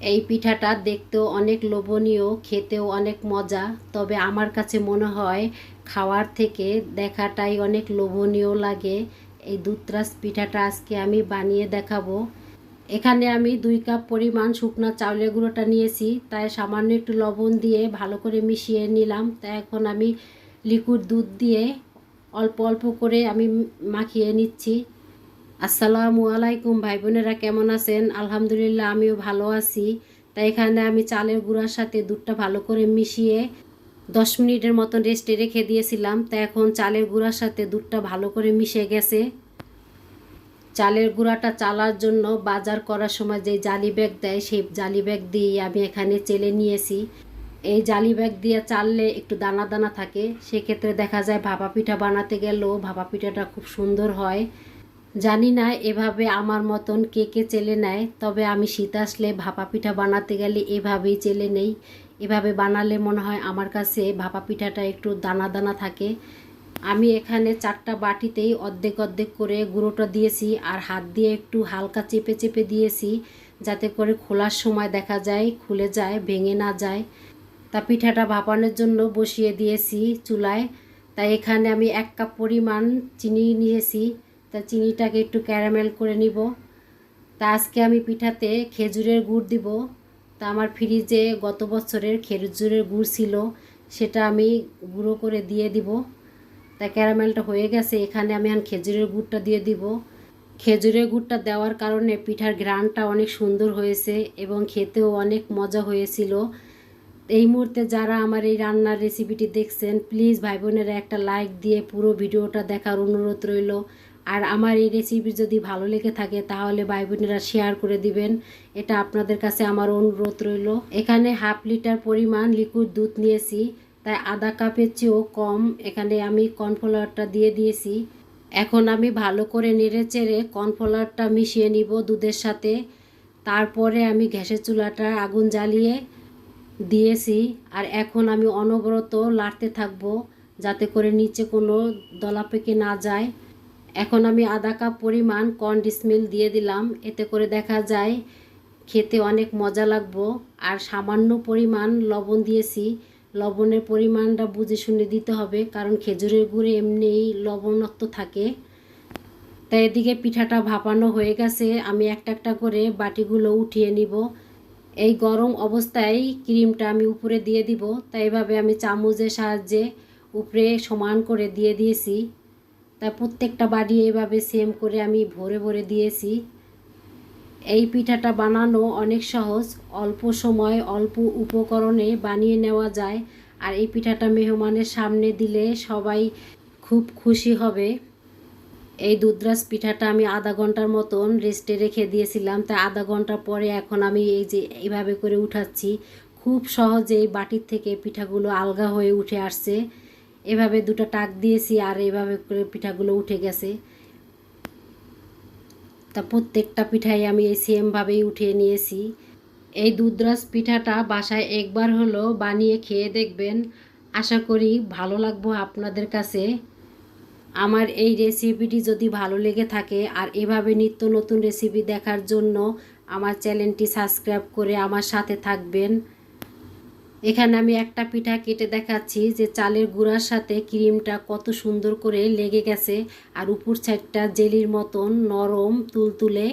এই পিঠাটা দেখতেও অনেক লোভনীয়, খেতেও অনেক মজা। তবে আমার কাছে মনে হয় খাওয়ার থেকে দেখাটাই অনেক লোভনীয় লাগে। এই দুধরাজ পিঠাটা আজকে আমি বানিয়ে দেখাবো। এখানে আমি দুই কাপ পরিমাণ শুকনো চাউলের গুঁড়োটা নিয়েছি। তাই সামান্য একটু লবণ দিয়ে ভালো করে মিশিয়ে নিলাম। তাই এখন আমি লিকুইড দুধ দিয়ে অল্প অল্প করে আমি মাখিয়ে নিচ্ছি। আসসালামু আলাইকুম ভাই বোনেরা কেমন আছেন? আলহামদুলিল্লাহ, আমিও ভালো আছি। তাই এখানে আমি চালের গুঁড়ার সাথে দুধটা ভালো করে মিশিয়ে দশ মিনিটের মতন রেস্টে রেখে দিয়েছিলাম। তা এখন চালের গুঁড়ার সাথে দুধটা ভালো করে মিশে গেছে। চালের গুঁড়াটা চালার জন্য বাজার করার সময় যে জালি ব্যাগ দেয়, সেই জালি ব্যাগ দিয়ে আমি এখানে চেলে নিয়েছি। এই জালি ব্যাগ দিয়ে চাললে একটু দানা দানা থাকে। সেক্ষেত্রে দেখা যায় ভাপা পিঠা বানাতে গেলেও ভাপা পিঠাটা খুব সুন্দর হয়। জানি না এভাবে আমার মতন কে কে চেলে নেয়, তবে আমি শীত আসলে ভাপা পিঠা বানাতে গেলে এভাবেই চেলে নেই। এভাবে বানালে মনে হয় আমার কাছে ভাপা পিঠাটা একটু দানা দানা থাকে। আমি এখানে চারটা বাটিতেই অর্ধেক অর্ধেক করে গুঁড়োটা দিয়েছি আর হাত দিয়ে একটু হালকা চেপে চেপে দিয়েছি যাতে করে খোলার সময় দেখা যায়, খুলে যায়, ভেঙে না যায়। তা পিঠাটা ভাপানোর জন্য বসিয়ে দিয়েছি চুলায়। তাই এখানে আমি এক কাপ পরিমাণ চিনি নিয়েছি। তা চিনিটাকে একটু ক্যারামেল করে নিব। তা আজকে আমি পিঠাতে খেজুরের গুড় দিব। তা আমার ফ্রিজে গত বছরের খেজুরের গুড় ছিল, সেটা আমি গুঁড়ো করে দিয়ে দিব। তা ক্যারামেলটা হয়ে গেছে, এখানে আমি এখন খেজুরের গুড়টা দিয়ে দিব। খেজুরের গুড়টা দেওয়ার কারণে পিঠার ঘ্রাণটা অনেক সুন্দর হয়েছে এবং খেতেও অনেক মজা হয়েছিল। এই মুহূর্তে যারা আমার এই রান্নার রেসিপিটি দেখছেন প্লিজ ভাই বোনেরা একটা লাইক দিয়ে পুরো ভিডিওটা দেখার অনুরোধ রইল। আর আমার এই রেসিপি যদি ভালো লেগে থাকে, তাহলে ভাই বোনেরা শেয়ার করে দিবেন। এটা আপনাদের কাছে আমার অনুরোধ রইল। এখানে হাফ লিটার পরিমাণ লিকুইড দুধ নিয়েছি। তাই আধা কাপের চেয়েও কম। এখানে আমি কর্নফ্লাওয়ারটা দিয়ে দিয়েছি। এখন আমি ভালো করে নেড়ে চেড়ে কর্নফ্লাওয়ারটা মিশিয়ে নিব দুধের সাথে। তারপরে আমি গ্যাসের চুলাটা আগুন জ্বালিয়ে দিয়েছি। আর এখন আমি অনবরত লাড়তে থাকব, যাতে করে নিচে কোনো দলা পেকে না যায়। এখন আমি আধা কাপ পরিমাণ কর্নডিসমিল দিয়ে দিলাম। এতে করে দেখা যায় খেতে অনেক মজা লাগবো। আর সামান্য পরিমাণ লবণ দিয়েছি। লবণের পরিমাণটা বুঝে শুনে দিতে হবে, কারণ খেজুরের গুড়ে এমনিই লবণাক্ত থাকে। তাই এদিকে পিঠাটা ভাপানো হয়ে গেছে। আমি একটা একটা করে বাটিগুলো উঠিয়ে নিব। এই গরম অবস্থায় ক্রিমটা আমি উপরে দিয়ে দিব। তাই এভাবে আমি চামচের সাহায্যে উপরে সমান করে দিয়ে দিয়েছি। তাই প্রত্যেকটা বাড়ি এইভাবে সেম করে আমি ভরে ভরে দিয়েছি। এই পিঠাটা বানানো অনেক সহজ, অল্প সময় অল্প উপকরণে বানিয়ে নেওয়া যায়। আর এই পিঠাটা মেহমানের সামনে দিলে সবাই খুব খুশি হবে। এই দুধরাজ পিঠাটা আমি আধা ঘণ্টার মতন রেস্টে রেখে দিয়েছিলাম। তাই আধা ঘণ্টা পরে এখন আমি এই যে এইভাবে করে উঠাচ্ছি। খুব সহজেই বাটির থেকে পিঠাগুলো আলগা হয়ে উঠে আসছে। এভাবে দুটো টাক দিয়েছি আর এভাবে করে পিঠাগুলো উঠে গেছে। তা প্রত্যেকটা পিঠাই আমি এই সেমভাবেই উঠিয়ে নিয়েছি। এই দুধরাজ পিঠাটা বাসায় একবার হলো বানিয়ে খেয়ে দেখবেন। আশা করি ভালো লাগবো আপনাদের কাছে। আমার এই রেসিপিটি যদি ভালো লেগে থাকে আর এভাবে নিত্য নতুন রেসিপি দেখার জন্য আমার চ্যানেলটি সাবস্ক্রাইব করে আমার সাথে থাকবেন। এখানে আমি একটা পিঠা কেটে দেখাচ্ছি যে চালের গুঁড়ার সাথে ক্রিমটা কত সুন্দর করে লেগে গেছে আর উপর সাইডটা জেলির মতন নরম তুলতুলে